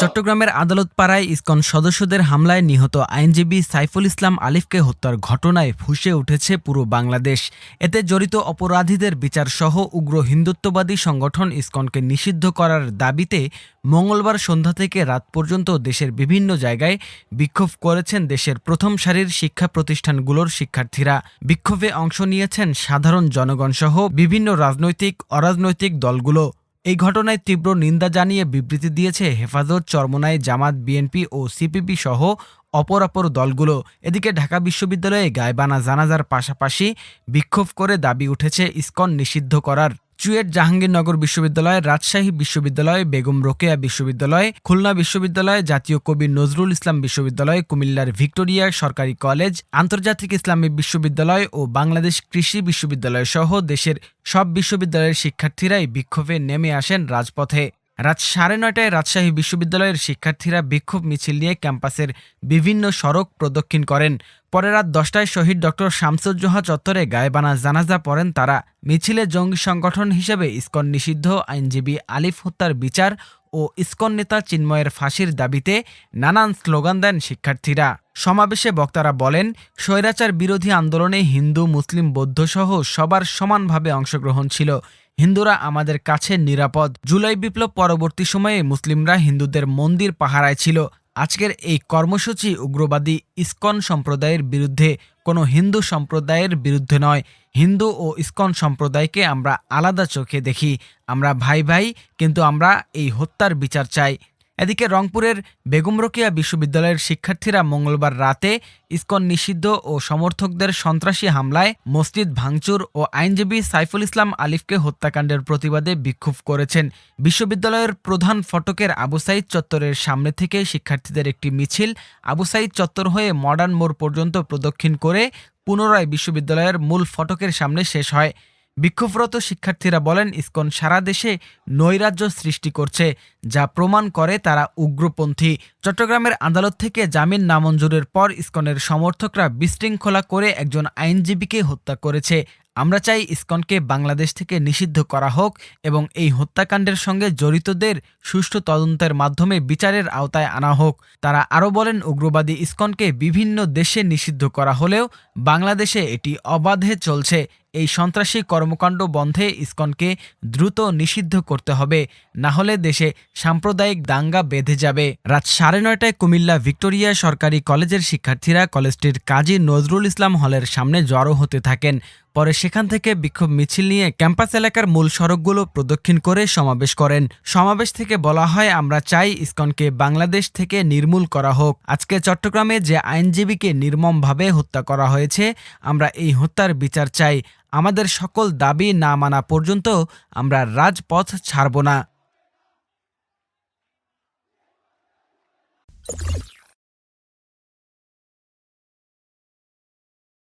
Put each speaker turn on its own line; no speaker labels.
চট্টগ্রামের আদালত পাড়ায় ইস্কন সদস্যদের হামলায় নিহত আইনজীবী সাইফুল ইসলাম আলিফকে হত্যার ঘটনায় ফুসে উঠেছে পুরো বাংলাদেশ। এতে জড়িত অপরাধীদের বিচার সহ উগ্র হিন্দুত্ববাদী সংগঠন ইসকনকে নিষিদ্ধ করার দাবিতে মঙ্গলবার সন্ধ্যা থেকে রাত পর্যন্ত দেশের বিভিন্ন জায়গায় বিক্ষোভ করেছেন দেশের প্রথম সারির শিক্ষা প্রতিষ্ঠানগুলোর শিক্ষার্থীরা। বিক্ষোভে অংশ নিয়েছেন সাধারণ জনগণ সহ বিভিন্ন রাজনৈতিক, অরাজনৈতিক দলগুলো। এই ঘটনায় তীব্র নিন্দা জানিয়ে বিবৃতি দিয়েছে হেফাজত চরমনায় জামাত, বিএনপি ও সিপিবি সহ অপর অপর দলগুলো। এদিকে ঢাকা বিশ্ববিদ্যালয়ে গায়বানা জানাজার পাশাপাশি বিক্ষোভ করে দাবি উঠেছে ইস্কন নিষিদ্ধ করার। চুয়েট জাহাঙ্গীরনগর বিশ্ববিদ্যালয়, রাজশাহী বিশ্ববিদ্যালয়, বেগম রোকেয়া বিশ্ববিদ্যালয়, খুলনা বিশ্ববিদ্যালয়, জাতীয় কবি নজরুল ইসলাম বিশ্ববিদ্যালয়, কুমিল্লার ভিক্টোরিয়া সরকারি কলেজ, আন্তর্জাতিক ইসলামী বিশ্ববিদ্যালয় ও বাংলাদেশ কৃষি বিশ্ববিদ্যালয় সহ দেশের সব বিশ্ববিদ্যালয়ের শিক্ষার্থীরাই বিক্ষোভে নেমে আসেন রাজপথে। রাত সাড়ে নয়টায় রাজশাহী বিশ্ববিদ্যালয়ের শিক্ষার্থীরা বিক্ষোভ মিছিল নিয়ে ক্যাম্পাসের বিভিন্ন সড়ক প্রদক্ষিণ করেন। পরে রাত দশটায় শহীদ ডক্টর শামসুজ্জোহা চত্বরে গায়েবানা জানাজা পড়েন তারা। মিছিলে জঙ্গি সংগঠন হিসেবে ইসকন নিষিদ্ধ, আইনজীবী আলিফ হত্যার বিচার ও ইসকন নেতা চিন্ময়ের ফাঁসির দাবিতে নানান স্লোগান দেন শিক্ষার্থীরা। সমাবেশে বক্তারা বলেন, স্বৈরাচার বিরোধী আন্দোলনে হিন্দু, মুসলিম, বৌদ্ধসহ সবার সমানভাবে অংশগ্রহণ ছিল। হিন্দুরা আমাদের কাছে নিরাপদ। জুলাই বিপ্লব পরবর্তী সময়ে মুসলিমরা হিন্দুদের মন্দির পাহারায় ছিল। আজকের এই কর্মসূচি উগ্রবাদী ইস্কন সম্প্রদায়ের বিরুদ্ধে। কোনো হিন্দু সম্প্রদায়ের বিরুদ্ধে নয়। হিন্দু ও ইস্কন সম্প্রদায়কে আমরা আলাদা চোখে দেখি। আমরা ভাই ভাই, কিন্তু আমরা এই হত্যার বিচার চাই। এদিকে রংপুরের বেগম বিশ্ববিদ্যালয়ের শিক্ষার্থীরা মঙ্গলবার রাতে ইসকন নিষিদ্ধ ও সমর্থকদের সন্ত্রাসী হামলায় মসজিদ ভাঙচুর ও আইনজীবী সাইফুল ইসলাম আলিফকে হত্যাকাণ্ডের প্রতিবাদে বিক্ষোভ করেছেন। বিশ্ববিদ্যালয়ের প্রধান ফটকের আবু সাইদ চত্বরের সামনে থেকে শিক্ষার্থীদের একটি মিছিল আবু সাইদ চত্বর হয়ে মডার্ন মোড় পর্যন্ত প্রদক্ষিণ করে পুনরায় বিশ্ববিদ্যালয়ের মূল ফটকের সামনে শেষ হয়। বিক্ষোভরত শিক্ষার্থীরা বলেন, ইসকন সারা দেশে নৈরাজ্য সৃষ্টি করছে, যা প্রমাণ করে তারা উগ্রপন্থী। চট্টগ্রামের আদালত থেকে জামিন নামঞ্জুরের পর ইসকনের সমর্থকরা বিশৃঙ্খলা করে একজন আইনজীবীকে হত্যা করেছে। আমরা চাই ইসকনকে বাংলাদেশ থেকে নিষিদ্ধ করা হোক এবং এই হত্যাকাণ্ডের সঙ্গে জড়িতদের সুষ্ঠু তদন্তের মাধ্যমে বিচারের আওতায় আনা হোক। তারা আরও বলেন, উগ্রবাদী ইসকনকে বিভিন্ন দেশে নিষিদ্ধ করা হলেও বাংলাদেশে এটি অবাধে চলছে। এই সন্ত্রাসী কর্মকাণ্ড বন্ধে ইসকনকে দ্রুত নিষিদ্ধ করতে হবে, না হলে দেশে সাম্প্রদায়িক দাঙ্গা বেঁধে যাবে। রাত সাড়ে নয়টায় কুমিল্লা ভিক্টোরিয়া সরকারি কলেজের শিক্ষার্থীরা কলেজটির কাজী নজরুল ইসলাম হলের সামনে জড়ো হতে থাকেন। পরে সেখান থেকে বিক্ষোভ মিছিল নিয়ে ক্যাম্পাস এলাকার মূল সড়কগুলো প্রদক্ষিণ করে সমাবেশ করেন। সমাবেশ থেকে বলা হয়, আমরা চাই ইসকনকে বাংলাদেশ থেকে নির্মূল করা হোক। আজকে চট্টগ্রামে যে আইনজীবীকে নির্মমভাবে হত্যা করা হয়েছে, আমরা এই হত্যার বিচার চাই। আমাদের সকল দাবি না মানা পর্যন্ত আমরা রাজপথ ছাড়ব না।